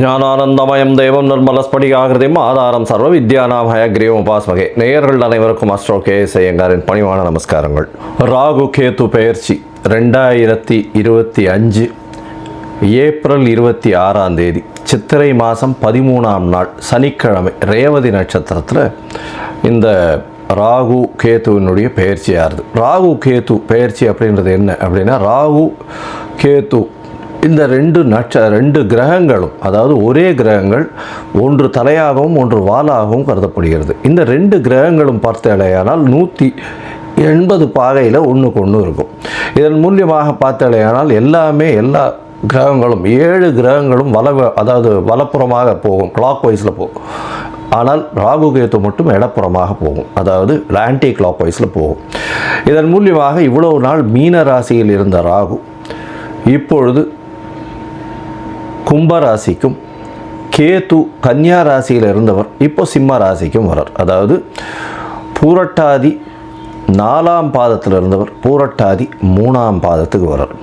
ஞானானந்தமயம் தெய்வம் நிர்மலஸ்படிகாகிருதியும் ஆதாரம் சர்வ வித்யானாம் ஹயக்ரீவம் உபாஸ்மகே. நேயர்கள் அனைவருக்கும் அஸ்ட்ரோ கே ஐயங்காரின் பணிவான நமஸ்காரங்கள். ராகு கேத்து பெயர்ச்சி ரெண்டாயிரத்தி இருபத்தி அஞ்சு ஏப்ரல் இருபத்தி ஆறாம் தேதி சித்திரை மாதம் பதிமூணாம் நாள் சனிக்கிழமை ரேவதி நட்சத்திரத்தில் இந்த ராகு கேத்துவினுடைய பெயர்ச்சி ராகு கேத்து பெயர்ச்சி அப்படின்றது என்ன அப்படின்னா ராகு கேத்து இந்த ரெண்டு நட்ச ரெண்டு கிரகங்களும் அதாவது ஒரே கிரகங்கள் ஒன்று தலையாகவும் ஒன்று வாலாகவும் கருதப்படுகிறது. இந்த ரெண்டு கிரகங்களும் பார்த்தாலேயானால் நூற்றி எண்பது பாகையில் ஒன்றுக்கு ஒன்று இருக்கும். இதன் மூலியமாக பார்த்தாலேயானால் எல்லாமே எல்லா கிரகங்களும் ஏழு கிரகங்களும் வல அதாவது வலப்புறமாக போகும் கிளாக் வைஸில் போகும். ஆனால் ராகு கேத்து மட்டும் இடப்புறமாக போகும் அதாவது ஆன்டி கிளாக் வைஸில் போகும். இதன் மூலியமாக இவ்வளவு நாள் மீன ராசியில் இருந்த ராகு இப்பொழுது கும்பராசிக்கும் கேத்து கேது கன்னியா ராசியில் இருந்தவர் இப்போ சிம்ம ராசிக்கும் வரார் அதாவது பூரட்டாதி நாலாம் பாதத்தில் இருந்தவர் பூரட்டாதி மூணாம் பாதத்துக்கு வரார்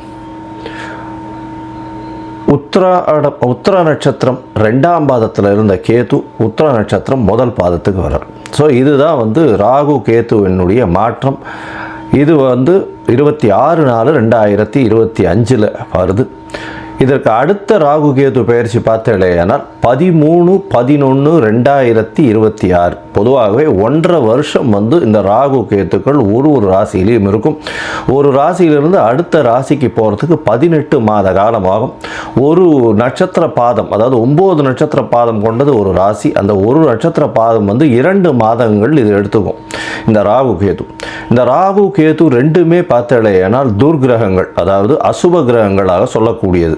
உத்திராட உத்திர நட்சத்திரம் ரெண்டாம் பாதத்தில் இருந்த கேது உத்திர நட்சத்திரம் முதல் பாதத்துக்கு வரார் ஸோ இதுதான் வந்து ராகு கேத்துவினுடைய மாற்றம். இது வந்து இருபத்தி ஆறு நாலு ரெண்டாயிரத்தி இருபத்தி அஞ்சில் வருது. இதற்கு அடுத்த ராகு கேது பயிற்சி பார்த்தேனால் பதிமூணு பதினொன்று ரெண்டாயிரத்தி இருபத்தி ஆறு. பொதுவாகவே ஒன்றரை வருஷம் வந்து இந்த ராகு கேத்துக்கள் ஒரு ஒரு ராசியிலையும் இருக்கும். ஒரு ராசியிலிருந்து அடுத்த ராசிக்கு போகிறதுக்கு பதினெட்டு மாத காலமாகும். ஒரு நட்சத்திர பாதம் அதாவது ஒம்பது நட்சத்திர பாதம் கொண்டது ஒரு ராசி. அந்த ஒரு நட்சத்திர பாதம் வந்து இரண்டு மாதங்கள் இது எடுத்துக்கும். இந்த ராகு கேது. இந்த ராகு கேது ரெண்டுமே பார்த்தேனால் துர்கிரகங்கள் அதாவது அசுப கிரகங்களாக சொல்லக்கூடியது.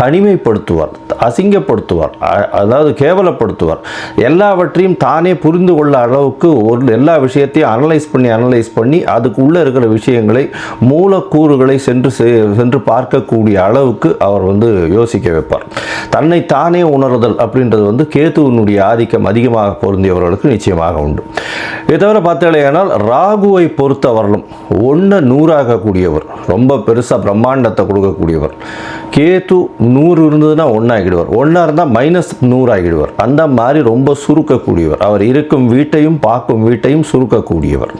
தனிமைப்படுத்துவார் அசிங்கப்படுத்துவார் அதாவது கேவலப்படுத்துவார். எல்லாவற்றையும் தானே புரிந்து கொள்ள அளவுக்கு ஒரு எல்லா விஷயத்தையும் அனலைஸ் பண்ணி அனலைஸ் பண்ணி அதுக்கு உள்ளே இருக்கிற விஷயங்களை மூலக்கூறுகளை சென்று செ- சென்று பார்க்கக்கூடிய அளவுக்கு அவர் வந்து யோசிக்க வைப்பார். தன்னை தானே உணர்தல் அப்படின்றது வந்து கேத்துவனுடைய ஆதிக்கம் அதிகமாக பொருந்தியவர்களுக்கு நிச்சயமாக உண்டு. இதை தவிர பார்த்தாலேயானால் ராகுவை பொறுத்தவரையிலும் ஒன்று நூறாகக்கூடியவர் ரொம்ப பெருசாக பிரம்மாண்டத்தை கொடுக்கக்கூடியவர். கேத்து நூறு இருந்ததுன்னா ஒன்றாகிடுவார் ஒன்றா இருந்தால் மைனஸ் நூறாகிடுவார் அந்த மாதிரி ரொம்ப சுருக்கக்கூடியவர். அவர் இருக்கும் வீட்டையும் பார்க்கும் வீட்டையும் சுருக்கக்கூடியவர்.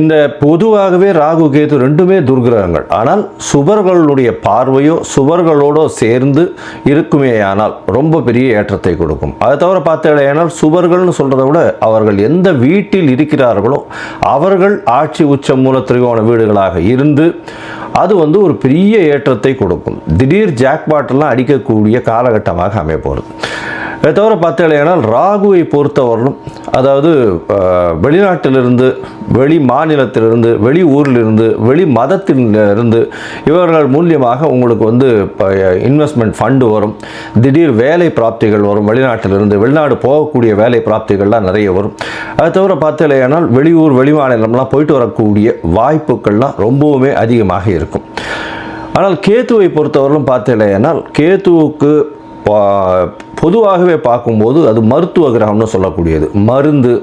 இந்த பொதுவாகவே ராகு கேது ரெண்டுமே துர்கிரகங்கள் ஆனால் சுவர்களுடைய பார்வையோ சுவர்களோடோ சேர்ந்து இருக்குமேயானால் ரொம்ப பெரிய ஏற்றத்தை கொடுக்கும். அதை தவிர பார்த்தேனால் சுவர்கள்னு சொல்கிறத விட அவர்கள் எந்த வீட்டில் இருக்கிறார்களோ அவர்கள் ஆட்சி உச்ச மூல திரிகோண வீடுகளாக இருந்து அது வந்து ஒரு பெரிய ஏற்றத்தை கொடுக்கும். திடீர் ஜாக்பாட்டெல்லாம் அடிக்கக்கூடிய காலகட்டமாக அமைய போகிறது இதை தவிர பார்த்தீங்கன்னா ராகுவை பொறுத்தவரையும் அதாவது வெளிநாட்டிலிருந்து வெளி மாநிலத்திலிருந்து வெளி ஊரிலிருந்து வெளி மதத்திலிருந்து இவர்கள் மூலியமாக உங்களுக்கு வந்து இப்போ இன்வெஸ்ட்மெண்ட் ஃபண்டு வரும். திடீர் வேலை பிராப்திகள் வரும் வெளிநாட்டிலிருந்து. வெளிநாடு போகக்கூடிய வேலை பிராப்திகள்லாம் நிறைய வரும். அது தவிர பார்த்தீங்கன்னா வெளியூர் வெளி மாநிலம்லாம் போயிட்டு வரக்கூடிய வாய்ப்புகள்லாம் ரொம்பவுமே அதிகமாக இருக்கும். ஆனால் கேத்துவை பொறுத்தவரையிலும் பார்த்தீங்கன்னா கேத்துவுக்கு பொதுவாகவே பார்க்கும்போது அது மருத்துவ கிரகம்னு சொல்லக்கூடியது. மருந்து.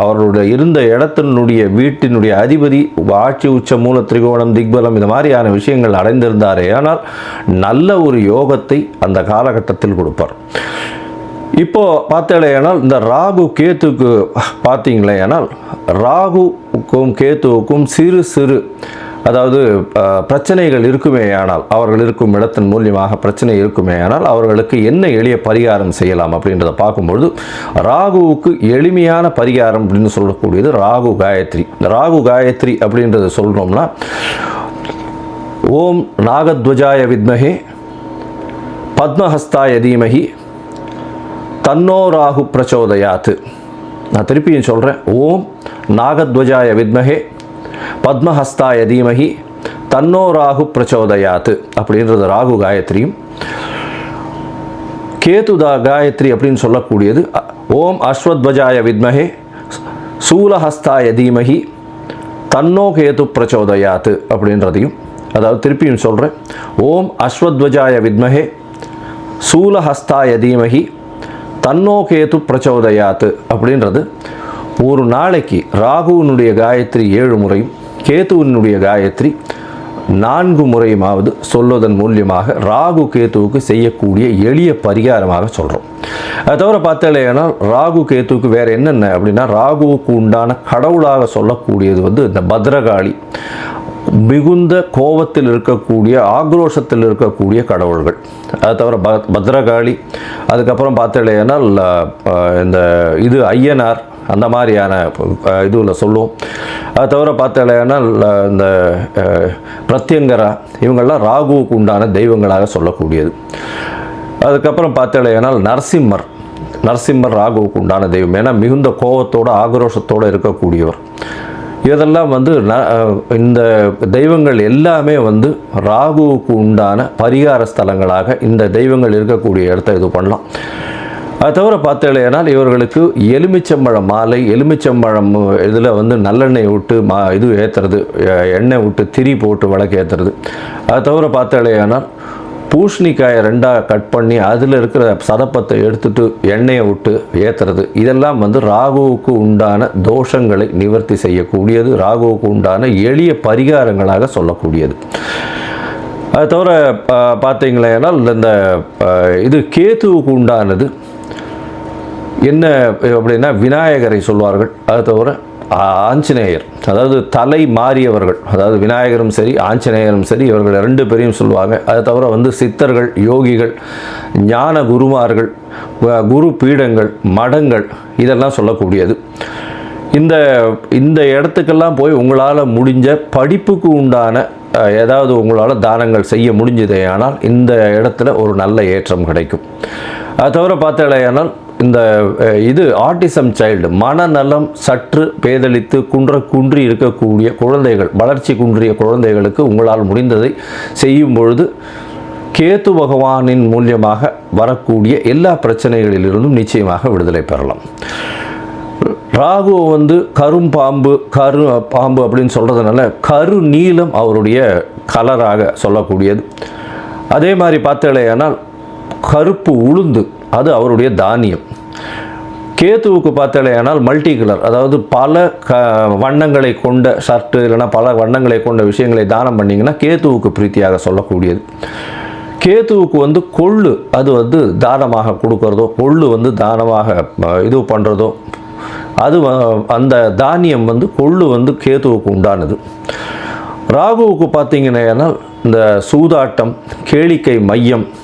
அவர்களுடைய இருந்த இடத்தினுடைய வீட்டினுடைய அதிபதி ஆட்சி உச்ச மூல திரிகோணம் திக்பலம் இந்த மாதிரியான விஷயங்கள் அடைந்திருந்தாரே. ஆனால் நல்ல ஒரு யோகத்தை அந்த காலகட்டத்தில் கொடுப்பார். இப்போ பார்த்தேனால் இந்த ராகு கேத்துக்கு பார்த்தீங்களேனால் ராகுக்கும் கேத்துவுக்கும் சிறு சிறு அதாவது பிரச்சனைகள் இருக்குமே ஆனால் அவர்கள் இருக்கும் இடத்தின் மூலியமாக பிரச்சனை இருக்குமே ஆனால் அவர்களுக்கு என்ன எளிய பரிகாரம் செய்யலாம் அப்படின்றத பார்க்கும்பொழுது ராகுவுக்கு எளிமையான பரிகாரம் அப்படின்னு சொல்லக்கூடியது ராகு காயத்ரி. ராகு காயத்ரி அப்படின்றத சொல்கிறோம்னா ஓம் நாகத்வஜாய வித்மகே பத்மஹஸ்தாய தீமகி தன்னோ ராகு பிரச்சோதயாத்து நான் திருப்பியும் சொல்கிறேன் ஓம் நாகத்வஜாய வித்மகே பத்மஹஸ்தாய தீமகி தன்னோ ராகு பிரச்சோதயாத்து அப்படின்றது ராகு காயத்ரியும். கேதுதா காயத்ரி அப்படின்னு சொல்லக்கூடியது ஓம் அஸ்வத்வஜாய வித்மகே சூலஹஸ்தாய தீமகி தன்னோ கேது பிரச்சோதயாத்து அப்படின்றதையும் அதாவது திருப்பியும் சொல்கிறேன் ஓம் அஸ்வத்வஜாய வித்மகே சூலஹஸ்தாய தீமகி தன்னோ கேது பிரச்சோதயாத்து அப்படின்றது. ஒரு நாளைக்கு ராகுவினுடைய காயத்ரி ஏழு முறையும் கேத்துவினுடைய காயத்ரி நான்கு முறையுமாவது சொல்வதன் மூலியமாக ராகு கேத்துவுக்கு செய்யக்கூடிய எளிய பரிகாரமாக சொல்கிறோம் அது தவிர பார்த்தாலேனா ராகு கேத்துவுக்கு வேறு என்னென்ன? அப்படின்னா ராகுவுக்கு உண்டான கடவுளாக சொல்லக்கூடியது வந்து இந்த பத்ரகாளி. மிகுந்த கோபத்தில் இருக்கக்கூடிய ஆக்ரோஷத்தில் இருக்கக்கூடிய கடவுள்கள். அது தவிர பத்ரகாளி. அதுக்கப்புறம் பார்த்தேனால் இந்த இது ஐயனார். அந்த மாதிரியான இதுவில் சொல்லுவோம் அது தவிர பார்த்தேனால் இந்த பிரத்யங்கரா இவங்கள்லாம் ராகுவுக்கு உண்டான தெய்வங்களாக சொல்லக்கூடியது. அதுக்கப்புறம் பார்த்தேனால் நரசிம்மர் நரசிம்மர் ராகுவுக்கு உண்டான தெய்வம். ஏன்னா மிகுந்த கோபத்தோட ஆக்ரோஷத்தோடு இருக்கக்கூடியவர். இதெல்லாம் வந்து ந- இந்த தெய்வங்கள் எல்லாமே வந்து ராகுவுக்கு உண்டான பரிகார ஸ்தலங்களாக இந்த தெய்வங்கள் இருக்கக்கூடிய இடத்த இது பண்ணலாம். அது தவிர பார்த்தேனால் இவர்களுக்கு எலுமிச்சம்பழம் மாலை எலுமிச்சம்பழம் இதில் வந்து நல்லெண்ணெய் விட்டு மா இது ஏற்றுறது எண்ணெய் விட்டு திரி போட்டு விளக்கு ஏற்றுறது அது தவிர பார்த்தேனால் பூஷணிக்காயை ரெண்டாக கட் பண்ணி அதில் இருக்கிற சதப்பத்தை எடுத்துட்டு எண்ணெயை விட்டு ஏற்றுறது இதெல்லாம் வந்து ராகுவுக்கு உண்டான தோஷங்களை நிவர்த்தி செய்யக்கூடியது ராகுவுக்கு உண்டான எளிய பரிகாரங்களாக சொல்லக்கூடியது. அது தவிர பா- பார்த்தீங்களேனால் இந்த இது கேத்துவுக்கு உண்டானது என்ன அப்படின்னா விநாயகரை சொல்வார்கள். அது தவிர ஆஞ்சநேயர் அதாவது தலை மாறியவர்கள் அதாவது விநாயகரும் சரி ஆஞ்சநேயரும் சரி இவர்கள் ரெண்டு பேரையும் சொல்லுவாங்க அது தவிர வந்து சித்தர்கள் யோகிகள் ஞான குருமார்கள் குரு பீடங்கள் மடங்கள் இதெல்லாம் சொல்லக்கூடியது. இந்த இந்த இடத்துக்கெல்லாம் போய் உங்களால் முடிஞ்ச படிப்புக்கு உண்டான ஏதாவது உங்களால் தானங்கள் செய்ய முடிஞ்சதே ஆனால் இந்த இடத்துல ஒரு நல்ல ஏற்றம் கிடைக்கும். அது தவிர பார்த்தாலேயானால் இந்த இது ஆட்டிசம் சைல்டு மனநலம் சற்று பேதலித்து குன்ற குன்றி இருக்கக்கூடிய குழந்தைகள் வளர்ச்சி குன்றிய குழந்தைகளுக்கு உங்களால் முடிந்ததை செய்யும் பொழுது கேத்து பகவானின் மூலியமாக வரக்கூடிய எல்லா பிரச்சனைகளிலிருந்தும் நிச்சயமாக விடுதலை பெறலாம். ராகு வந்து கரும்பாம்பு கரு பாம்பு அப்படின்னு சொல்கிறதுனால கரு நீளம் அவருடைய கலராக சொல்லக்கூடியது. அதே மாதிரி பார்த்தேனால் கருப்பு உளுந்து அது அவருடைய தானியம். கேத்துவுக்கு பார்த்தாலேயானால் மல்டி கலர் அதாவது பல க வண்ணங்களை கொண்ட ஷர்ட்டு இல்லைன்னா பல வண்ணங்களை கொண்ட விஷயங்களை தானம் பண்ணிங்கன்னா கேத்துவுக்கு பிரீத்தியாக சொல்லக்கூடியது. கேத்துவுக்கு வந்து கொள்ளு அது வந்து தானமாக கொடுக்கறதோ கொள்ளு வந்து தானமாக இது பண்ணுறதோ அது அந்த தானியம் வந்து கொள்ளு வந்து கேத்துவுக்கு உண்டானது. ராகுவுக்கு பார்த்தீங்கன்னா இந்த சூதாட்டம் கேளிக்கை மையம்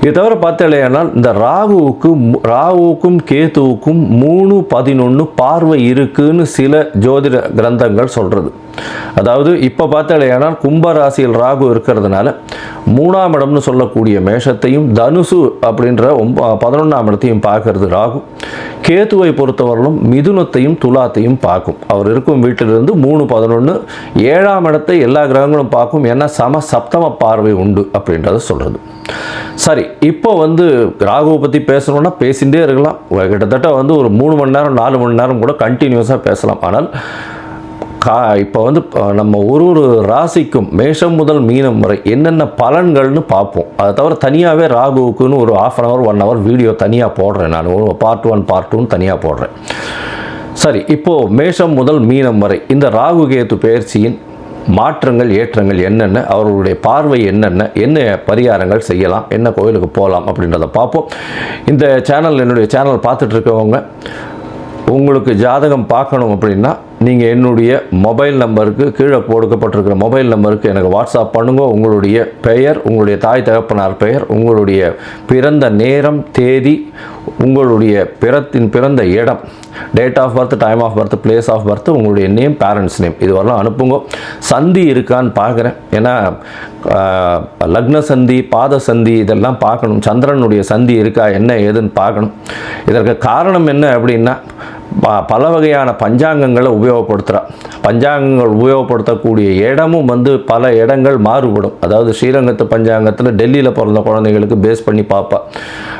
இது தவிர பார்த்தாலேனால் இந்த ராகுவுக்கு ராகுவுக்கும் கேத்துவுக்கும் மூணு பதினொன்று பார்வை இருக்குன்னு சில ஜோதிட கிரந்தங்கள் சொல்கிறது அதாவது இப்போ பார்த்தாலேயானால் கும்பராசியில் ராகு இருக்கிறதுனால மூணாம் இடம்னு சொல்லக்கூடிய மேஷத்தையும் தனுசு அப்படின்ற ஒம்ப பதினொன்றாம் இடத்தையும் பார்க்கறது ராகு. கேத்துவை பொறுத்தவரையிலும் மிதுனத்தையும் துலாத்தையும் பார்க்கும். அவர் இருக்கும் வீட்டிலிருந்து மூணு பதினொன்று ஏழாம் இடத்தை எல்லா கிரகங்களும் பார்க்கும். ஏன்னா சம சப்தம பார்வை உண்டு அப்படின்றத சொல்கிறது சரி இப்போ வந்து ராகுவை பற்றி பேசணும்னா பேசிகிட்டே இருக்கலாம். கிட்டத்தட்ட வந்து ஒரு மூணு மணி நேரம் நாலு மணி நேரம் கூட கண்டினியூஸாக பேசலாம். ஆனால் கா இப்போ வந்து நம்ம ஒரு ஒரு ராசிக்கும் மேஷம் முதல் மீனம் வரை என்னென்ன பலன்கள்னு பார்ப்போம். அதை தவிர தனியாகவே ராகுவுக்குன்னு ஒரு half an hour one hour video தனியாக போடுறேன் நான். ஒரு பார்ட் ஒன் பார்ட் டூன்னு தனியாக போடுறேன். சரி இப்போது மேஷம் முதல் மீனம் வரை இந்த ராகு கேத்து பயிற்சியின் மாற்றங்கள் ஏற்றங்கள் என்னென்ன அவர்களுடைய பார்வை என்னென்ன என்ன பரிகாரங்கள் செய்யலாம் என்ன கோயிலுக்கு போகலாம் அப்படின்றத பார்ப்போம். இந்த சேனல் என்னுடைய சேனல் பார்த்துட்ருக்கவங்க உங்களுக்கு ஜாதகம் பார்க்கணும் அப்படின்னா நீங்கள் என்னுடைய மொபைல் நம்பருக்கு கீழே கொடுக்கப்பட்டிருக்கிற மொபைல் நம்பருக்கு எனக்கு வாட்ஸ்அப் பண்ணுங்க. உங்களுடைய பெயர் உங்களுடைய தாய் தகப்பனார் பெயர் உங்களுடைய பிறந்த நேரம் தேதி உங்களுடைய பிறத்தின் பிறந்த இடம் date of birth time of birth place of birth உங்களுடைய நேம் பேரண்ட்ஸ் நேம் இது வரலாம் அனுப்புங்க. சந்தி இருக்கான்னு பார்க்குறேன். ஏன்னா லக்ன சந்தி பாத சந்தி இதெல்லாம் பார்க்கணும். சந்திரனுடைய சந்தி இருக்கா என்ன ஏதுன்னு பார்க்கணும். இதற்கு காரணம் என்ன அப்படின்னா ப- பல வகையான பஞ்சாங்கங்களை உபயோகப்படுத்துகிறான் பஞ்சாங்கங்கள் உபயோகப்படுத்தக்கூடிய இடமும் வந்து பல இடங்கள் மாறுபடும். அதாவது ஸ்ரீரங்கத்து பஞ்சாங்கத்தில் டெல்லியில் பிறந்த குழந்தைங்களுக்கு பேஸ் பண்ணி பார்ப்பா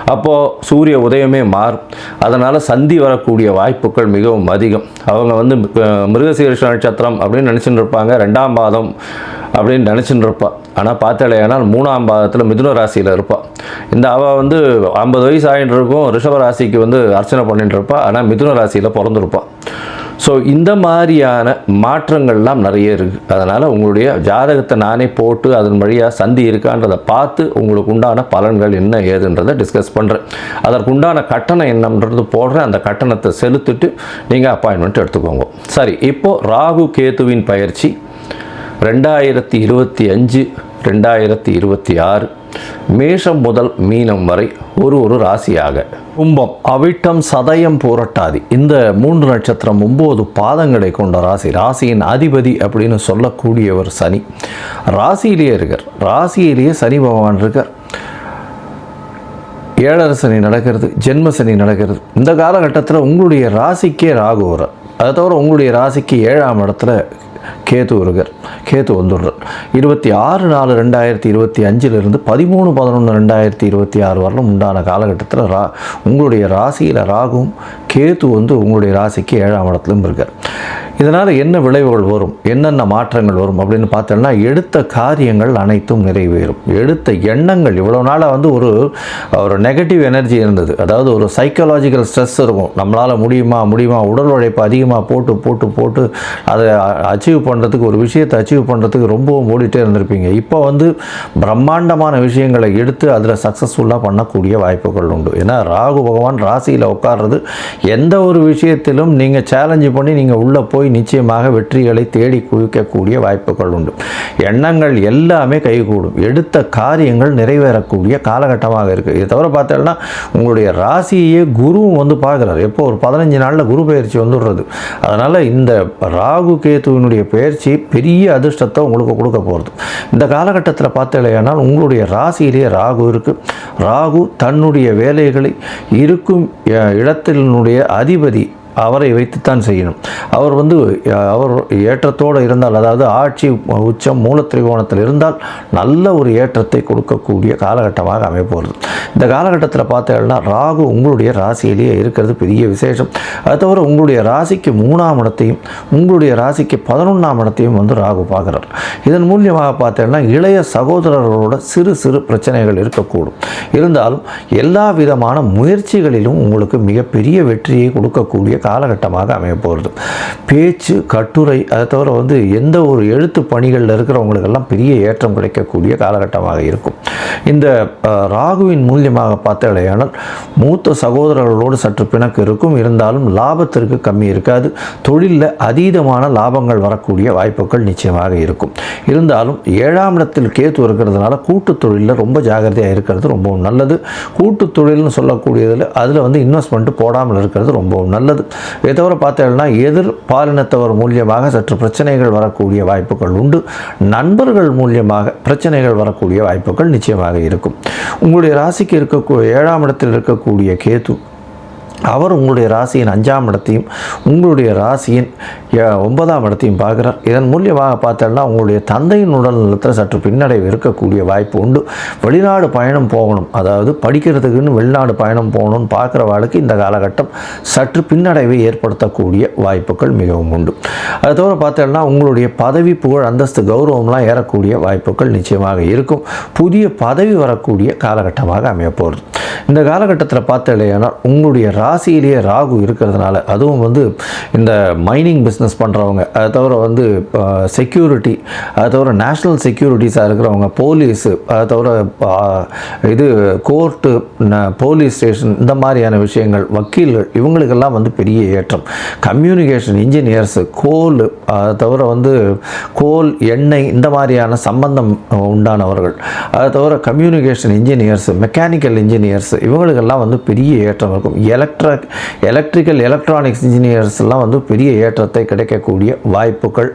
அப்போது சூரிய உதயமே மாறும். அதனால் சந்தி வரக்கூடிய வாய்ப்புகள் மிகவும் அதிகம். அவங்க வந்து மிருகசீரிஷ நட்சத்திரம் அப்படின்னு நினச்சிட்டு இருப்பாங்க. ரெண்டாம் பாதம் அப்படின்னு நினச்சின்னு இருப்பாள் ஆனால் பார்த்தாலேயானால் மூணாம் பாதத்தில் மிதுன ராசியில் இருப்பாள் இந்த அவள் வந்து ஐம்பது வயசு ஆகிட்டு இருக்கும் ரிஷப ராசிக்கு வந்து அர்ச்சனை பண்ணிட்டு இருப்பாள் ஆனால் மிதுன ராசியில் பிறந்திருப்பாள் ஸோ இந்த மாதிரியான மாற்றங்கள்லாம் நிறைய இருக்குது அதனால் உங்களுடைய ஜாதகத்தை நானே போட்டு அதன் வழியாக சந்தி இருக்கான்றதை பார்த்து உங்களுக்கு உண்டான பலன்கள் என்ன ஏதுன்றதை டிஸ்கஸ் பண்ணுறேன் அதற்குண்டான கட்டணம் என்னன்றது போடுறேன். அந்த கட்டணத்தை செலுத்திட்டு நீங்கள் அப்பாயின்மெண்ட் எடுத்துக்கோங்க. சரி இப்போது ராகு கேத்துவின் பயிற்சி. ரெண்டாயிரத்தி இருபத்தி அஞ்சு ரெண்டாயிரத்தி இருபத்தி ஆறு மேஷம் முதல் மீனம் வரை ஒரு ஒரு ராசியாக. கும்பம் அவிட்டம் சதயம் பூரட்டாதி. இந்த மூன்று நட்சத்திரம் ஒம்பது பாதங்களை கொண்ட ராசி. ராசியின் அதிபதி அப்படின்னு சொல்லக்கூடியவர் சனி. ராசியிலேயே இருக்கார். ராசியிலேயே சனி பகவான் இருக்கார். ஏழரை சனி நடக்கிறது ஜென்ம சனி நடக்கிறது. இந்த காலகட்டத்தில் உங்களுடைய ராசிக்கே ராகு வர அதை தவிர உங்களுடைய ராசிக்கு ஏழாம் இடத்துல கேது இருக்கார் கேது வந்துடுறார் இருபத்தி ஆறு நாலு ரெண்டாயிரத்தி இருபத்தி அஞ்சிலிருந்து பதிமூணு பதினொன்று ரெண்டாயிரத்தி இருபத்தி ஆறு வரலும் உண்டான காலகட்டத்தில் ரா உங்களுடைய ராசியில் ராகும் கேது வந்து உங்களுடைய ராசிக்கு ஏழாம் இடத்துலையும் இருக்கார். இதனால் என்ன விளைவுகள் வரும்? என்னென்ன மாற்றங்கள் வரும்? அப்படின்னு பார்த்தோம்னா எடுத்த காரியங்கள் அனைத்தும் நிறைவேறும். எடுத்த எண்ணங்கள். இவ்வளோ நாளாக வந்து ஒரு ஒரு நெகட்டிவ் எனர்ஜி இருந்தது. அதாவது ஒரு சைக்கலாஜிக்கல் ஸ்ட்ரெஸ் இருக்கும். நம்மளால் முடியுமா முடியுமா? உடல் உழைப்பு அதிகமாக போட்டு போட்டு போட்டு அதை அச்சீவ் பண்ணுறதுக்கு ஒரு விஷயத்தை அச்சீவ் பண்ணுறதுக்கு ரொம்பவும் ஓடிட்டே இருந்திருப்பீங்க. இப்போ வந்து பிரம்மாண்டமான விஷயங்களை எடுத்து அதில் சக்ஸஸ்ஃபுல்லாக பண்ணக்கூடிய வாய்ப்புகள் உண்டு. ஏன்னா ராகு பகவான் ராசியில் உட்கார்றது எந்த ஒரு விஷயத்திலும் நீங்கள் சேலஞ்சு பண்ணி நீங்கள் உள்ளே போய் நிச்சயமாக வெற்றிகளை தேடி குவிக்கக்கூடிய வாய்ப்புகள் உண்டு. எண்ணங்கள் எல்லாமே கைகூடும். எடுத்த காரியங்கள் நிறைவேறக்கூடிய காலகட்டமாக இருக்குது இதை தவிர பார்த்தோம்னா உங்களுடைய ராசியே குருவும் வந்து பார்க்குறாரு. எப்போ? ஒரு பதினஞ்சு நாளில் குரு பயிற்சி வந்துடுறது. அதனால் இந்த ராகு கேத்துவினுடைய பயிற்சி பெரிய அதிர்ஷ்டத்தை உங்களுக்கு கொடுக்க போகிறது இந்த காலகட்டத்தில் பார்த்தீங்கன்னா உங்களுடைய ராசியிலேயே ராகு இருக்குது ராகு தன்னுடைய வேலைகளை இருக்கும் இடத்தினுடைய அதிபதி அவரை வைத்துத்தான் செய்யணும். அவர் வந்து அவர் ஏற்றத்தோடு இருந்தால் அதாவது ஆட்சி உச்சம் மூலத்திரிகோணத்தில் இருந்தால் நல்ல ஒரு ஏற்றத்தை கொடுக்கக்கூடிய காலகட்டமாக அமைப்போகிறது இந்த காலகட்டத்தில் பார்த்தீங்கன்னா ராகு உங்களுடைய ராசியிலேயே இருக்கிறது பெரிய விசேஷம். அது தவிர உங்களுடைய ராசிக்கு மூணாம் இடத்தையும் உங்களுடைய ராசிக்கு பதினொன்றாம் இடத்தையும் வந்து ராகு பார்க்குறார். இதன் மூலியமாக பார்த்தீங்கன்னா இளைய சகோதரர்களோட சிறு சிறு பிரச்சனைகள் இருக்கக்கூடும். இருந்தாலும் எல்லா விதமான முயற்சிகளிலும் உங்களுக்கு மிகப்பெரிய வெற்றியை கொடுக்கக்கூடிய காலகட்டமாக அமைய போகிறது. பேச்சு கட்டுரை அதை தவிர வந்து எந்த ஒரு எழுத்து பணிகளில் இருக்கிறவங்களுக்கெல்லாம் பெரிய ஏற்றம் கிடைக்கக்கூடிய காலகட்டமாக இருக்கும். இந்த ராகுவின் மூலியமாக பார்த்தாலேயானால் மூத்த சகோதரர்களோடு சற்று பிணக்கு இருக்கும். இருந்தாலும் லாபத்திற்கு கம்மி இருக்காது. தொழிலில் அதீதமான லாபங்கள் வரக்கூடிய வாய்ப்புகள் நிச்சயமாக இருக்கும். இருந்தாலும் ஏழாம் இடத்தில் கேத்து இருக்கிறதுனால கூட்டு தொழிலில் ரொம்ப ஜாகிரதையாக இருக்கிறது ரொம்பவும் நல்லது. கூட்டு தொழில்னு சொல்லக்கூடியதில் அதில் வந்து இன்வெஸ்ட்மெண்ட் போடாமல் இருக்கிறது ரொம்பவும் நல்லது. இதை தவிர பார்த்தீங்கன்னா எதிர் பாலினத்தவர் மூலியமாக சற்று பிரச்சனைகள் வரக்கூடிய வாய்ப்புகள் உண்டு. நண்பர்கள் மூலியமாக பிரச்சனைகள் வரக்கூடிய வாய்ப்புகள் நிச்சயமாக இருக்கும். உங்களுடைய ராசிக்கு இருக்கக்கூடிய ஏழாம் இடத்தில் இருக்கக்கூடிய கேது அவர் உங்களுடைய ராசியின் அஞ்சாம் இடத்தையும் உங்களுடைய ராசியின் ஒன்பதாம் இடத்தையும் பார்க்குறார். இதன் மூலியமாக பார்த்தோம்னா உங்களுடைய தந்தையின் உடல் நலத்தில் சற்று பின்னடைவு இருக்கக்கூடிய வாய்ப்பு உண்டு. வெளிநாடு பயணம் போகணும். அதாவது படிக்கிறதுக்குன்னு வெளிநாடு பயணம் போகணும்னு பார்க்குறவாளுக்கு இந்த காலகட்டம் சற்று பின்னடைவை ஏற்படுத்தக்கூடிய வாய்ப்புகள் மிகவும் உண்டு. அது தவிர பார்த்தோம்னா உங்களுடைய பதவி புகழ் அந்தஸ்து கௌரவம்லாம் ஏறக்கூடிய வாய்ப்புகள் நிச்சயமாக இருக்கும். புதிய பதவி வரக்கூடிய காலகட்டமாக அமையப்போகிறது இந்த காலகட்டத்தில் பார்த்தலையானால் உங்களுடைய ராசியிலேயே ராகு இருக்கிறதுனால அதுவும் வந்து இந்த மைனிங் பிஸ்னஸ் பண்ணுறவங்க அதை தவிர வந்து செக்யூரிட்டி அதை தவிர நேஷ்னல் செக்யூரிட்டிஸாக இருக்கிறவங்க போலீஸு அதை தவிர இது கோர்ட்டு போலீஸ் ஸ்டேஷன் இந்த மாதிரியான விஷயங்கள் வக்கீல்கள் இவங்களுக்கெல்லாம் வந்து பெரிய ஏற்றம். கம்யூனிகேஷன் இன்ஜினியர்ஸு கோல் அதை தவிர வந்து கோல் எண்ணெய் இந்த மாதிரியான சம்பந்தம் உண்டானவர்கள். அதை தவிர கம்யூனிகேஷன் இன்ஜினியர்ஸ் மெக்கானிக்கல் இன்ஜினியர்ஸ் இவங்களுக்கெல்லாம் வந்து பெரிய ஏற்றம் இருக்கும். எலக்ட்ரிக் எலக்ட்ரிக்கல் எலக்ட்ரானிக்ஸ் இன்ஜினியர்ஸ்லாம் வந்து பெரிய ஏற்றத்தை கிடைக்கக்கூடிய வாய்ப்புகள்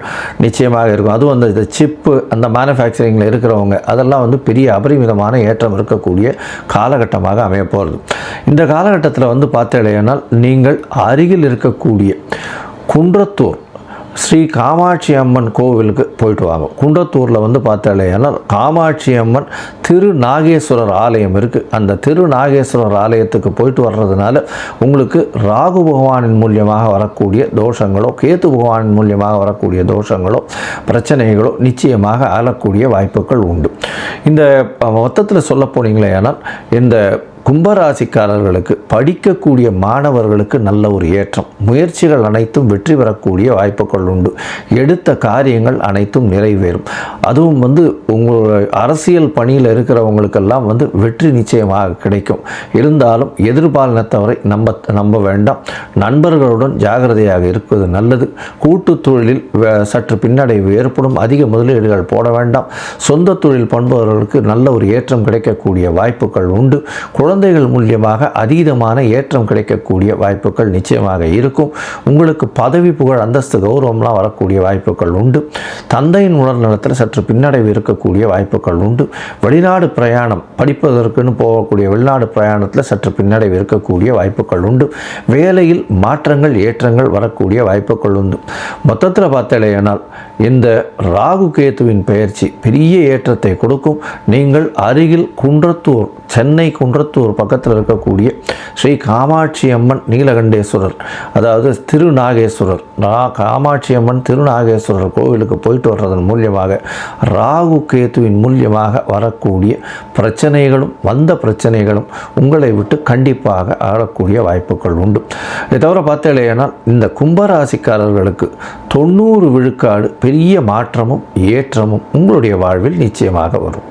நிச்சயமாக இருக்கும். அதுவும் அந்த இந்த சிப்பு அந்த மேனுஃபேக்சரிங்கில் இருக்கிறவங்க அதெல்லாம் வந்து பெரிய அபரிமிதமான ஏற்றம் இருக்கக்கூடிய காலகட்டமாக அமைய போகிறது இந்த காலகட்டத்தில் வந்து பார்த்தீங்கன்னா நீங்கள் அருகில் இருக்கக்கூடிய குன்றத்தூர் ஸ்ரீ காமாட்சி அம்மன் கோவிலுக்கு போயிட்டு வாங்க. குண்டத்தூரில் வந்து பார்த்தாலேனா காமாட்சி அம்மன் திரு நாகேஸ்வரர் ஆலயம் இருக்குது அந்த திரு நாகேஸ்வரர் ஆலயத்துக்கு போயிட்டு வர்றதுனால உங்களுக்கு ராகு பகவானின் மூலியமாக வரக்கூடிய தோஷங்களோ கேத்து பகவானின் மூலியமாக வரக்கூடிய தோஷங்களோ பிரச்சனைகளோ நிச்சயமாக ஆளக்கூடிய வாய்ப்புகள் உண்டு. இந்த மொத்தத்தில் சொல்ல போனீங்களே ஆனால் இந்த கும்பராசிக்காரர்களுக்கு படிக்கக்கூடிய மாணவர்களுக்கு நல்ல ஒரு ஏற்றம். முயற்சிகள் அனைத்தும் வெற்றி பெறக்கூடிய வாய்ப்புகள் உண்டு. எடுத்த காரியங்கள் அனைத்தும் நிறைவேறும். அதுவும் வந்து உங்கள் அரசியல் பணியில் இருக்கிறவங்களுக்கெல்லாம் வந்து வெற்றி நிச்சயமாக கிடைக்கும். இருந்தாலும் எதிர்பாலினத்தவரை நம்ப நம்ப வேண்டாம். நண்பர்களுடன் ஜாகிரதையாக இருப்பது நல்லது. கூட்டு தொழிலில் சற்று பின்னடைவு ஏற்படும். அதிக முதலீடுகள் போட வேண்டாம். சொந்த தொழில் பண்பவர்களுக்கு நல்ல ஒரு ஏற்றம் கிடைக்கக்கூடிய வாய்ப்புகள் உண்டு. குழந்தைகள் மூலியமாக அதீதமான ஏற்றம் கிடைக்கக்கூடிய வாய்ப்புகள் நிச்சயமாக இருக்கும். உங்களுக்கு பதவி புகழ் அந்தஸ்து கௌரவம்லாம் வரக்கூடிய வாய்ப்புகள் உண்டு. தந்தையின் உடல் நலத்தில் சற்று பின்னடைவு இருக்கக்கூடிய வாய்ப்புகள் உண்டு. வெளிநாடு பிரயாணம் படிப்பதற்குன்னு போகக்கூடிய வெளிநாடு பிரயாணத்தில் சற்று பின்னடைவு இருக்கக்கூடிய வாய்ப்புகள் உண்டு. வேலையில் மாற்றங்கள் ஏற்றங்கள் வரக்கூடிய வாய்ப்புகள் உண்டு. மொத்தத்தில் பார்த்தலையானால் இந்த ராகு கேத்துவின் பெயர்ச்சி பெரிய ஏற்றத்தை கொடுக்கும். நீங்கள் அருகில் குன்றத்தூர் சென்னை குன்றத்தூர் பக்கத்தில் இருக்கக்கூடிய ஸ்ரீ காமாட்சி அம்மன் நீலகண்டேஸ்வரர் அதாவது திருநாகேஸ்வரர். காமாட்சி அம்மன் திருநாகேஸ்வரர் கோவிலுக்கு போயிட்டு வர்றதன் மூலியமாக ராகு கேத்துவின் மூலியமாக வரக்கூடிய பிரச்சனைகளும் வந்த பிரச்சனைகளும் உங்களை விட்டு கண்டிப்பாக ஆளக்கூடிய வாய்ப்புகள் உண்டு. இதை தவிர பார்த்தேனால் இந்த கும்பராசிக்காரர்களுக்கு தொண்ணூறு விழுக்காடு பெரிய மாற்றமும் ஏற்றமும் உங்களுடைய வாழ்வில் நிச்சயமாக வரும்.